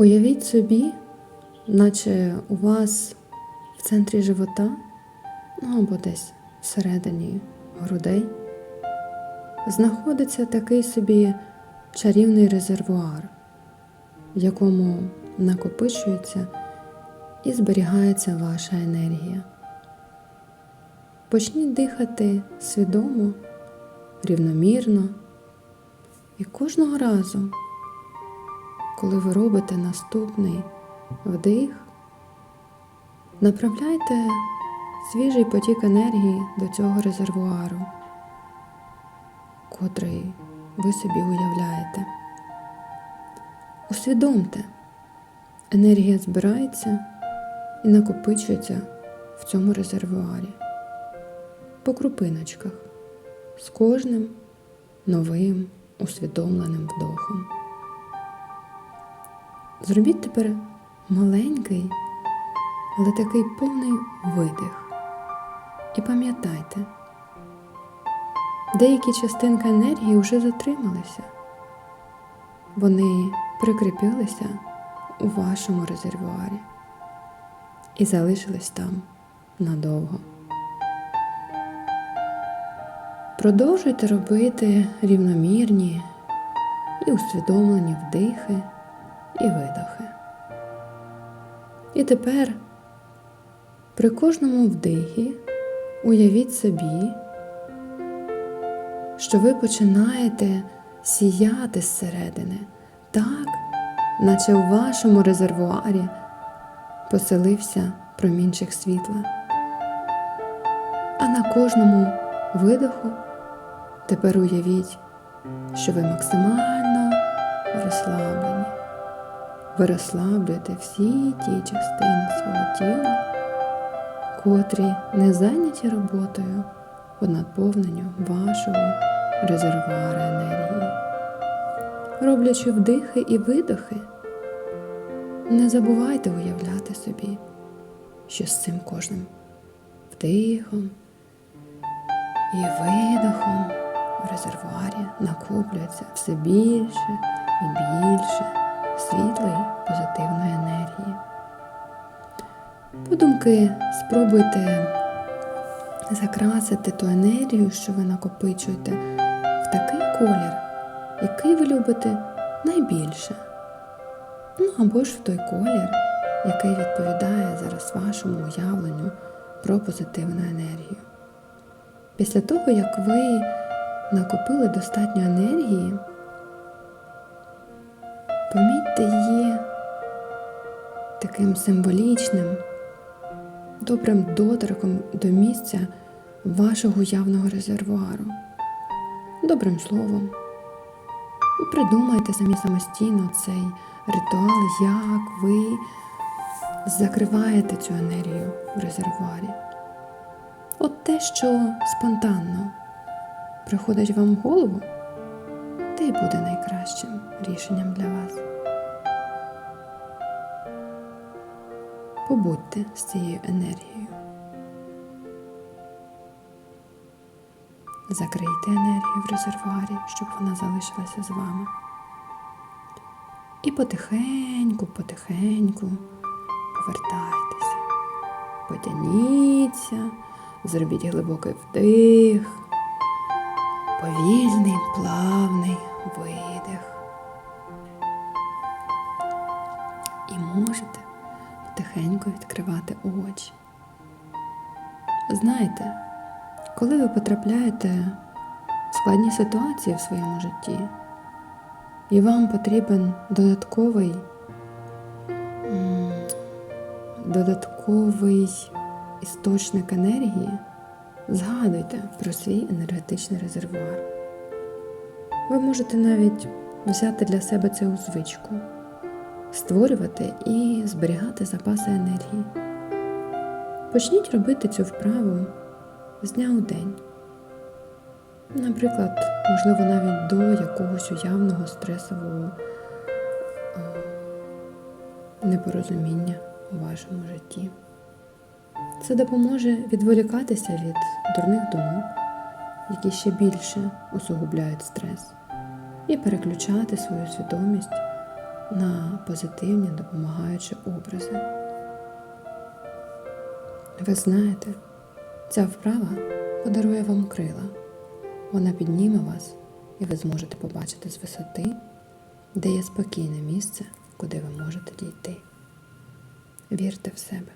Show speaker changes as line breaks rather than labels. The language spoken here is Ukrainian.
Уявіть собі, наче у вас в центрі живота, ну або десь всередині грудей, знаходиться такий собі чарівний резервуар, в якому накопичується і зберігається ваша енергія. Почніть дихати свідомо, рівномірно і кожного разу, коли ви робите наступний вдих, направляйте свіжий потік енергії до цього резервуару, котрий ви собі уявляєте. Усвідомте, енергія збирається і накопичується в цьому резервуарі по крупиночках з кожним новим усвідомленим вдохом. Зробіть тепер маленький, але такий повний видих. І пам'ятайте, деякі частинки енергії вже затрималися. Вони прикріпилися у вашому резервуарі і залишились там надовго. Продовжуйте робити рівномірні і усвідомлені вдихи і видохи. І тепер при кожному вдихі уявіть собі, що ви починаєте сіяти зсередини так, наче у вашому резервуарі поселився промінчик світла. А на кожному видоху тепер уявіть, що ви максимально розслаблені. Ви розслаблюєте всі ті частини свого тіла, котрі не зайняті роботою по наповненню вашого резервуара енергії. Роблячи вдихи і видохи, не забувайте уявляти собі, що з цим кожним вдихом і видохом в резервуарі накоплюється все більше і більше світлої позитивної енергії. Подумки спробуйте закрасити ту енергію, що ви накопичуєте, в такий колір, який ви любите найбільше. Ну або ж в той колір, який відповідає зараз вашому уявленню про позитивну енергію. Після того, як ви накопили достатньо енергії, помітьте її таким символічним, добрим доторком до місця вашого уявного резервуару, добрим словом. Придумайте самі самостійно цей ритуал, як ви закриваєте цю енергію в резервуарі. От те, що спонтанно приходить вам в голову, й буде найкращим рішенням для вас. Побудьте з цією енергією. Закрийте енергію в резервуарі, щоб вона залишилася з вами. І потихеньку, потихеньку повертайтеся, потяніться. Зробіть глибокий вдих, повільний, плавний видих. І можете потихеньку відкривати очі. Знаєте, коли ви потрапляєте в складні ситуації в своєму житті, і вам потрібен додатковий, додатковий істочник енергії, згадуйте про свій енергетичний резервуар. Ви можете навіть взяти для себе це у звичку, створювати і зберігати запаси енергії. Почніть робити цю вправу з дня у день. Наприклад, можливо, навіть до якогось уявного стресового непорозуміння у вашому житті. Це допоможе відволікатися від дурних думок, які ще більше усугубляють стрес, і переключати свою свідомість на позитивні допомагаючі образи. Ви знаєте, ця вправа подарує вам крила. Вона підніме вас, і ви зможете побачити з висоти, де є спокійне місце, куди ви можете дійти. Вірте в себе.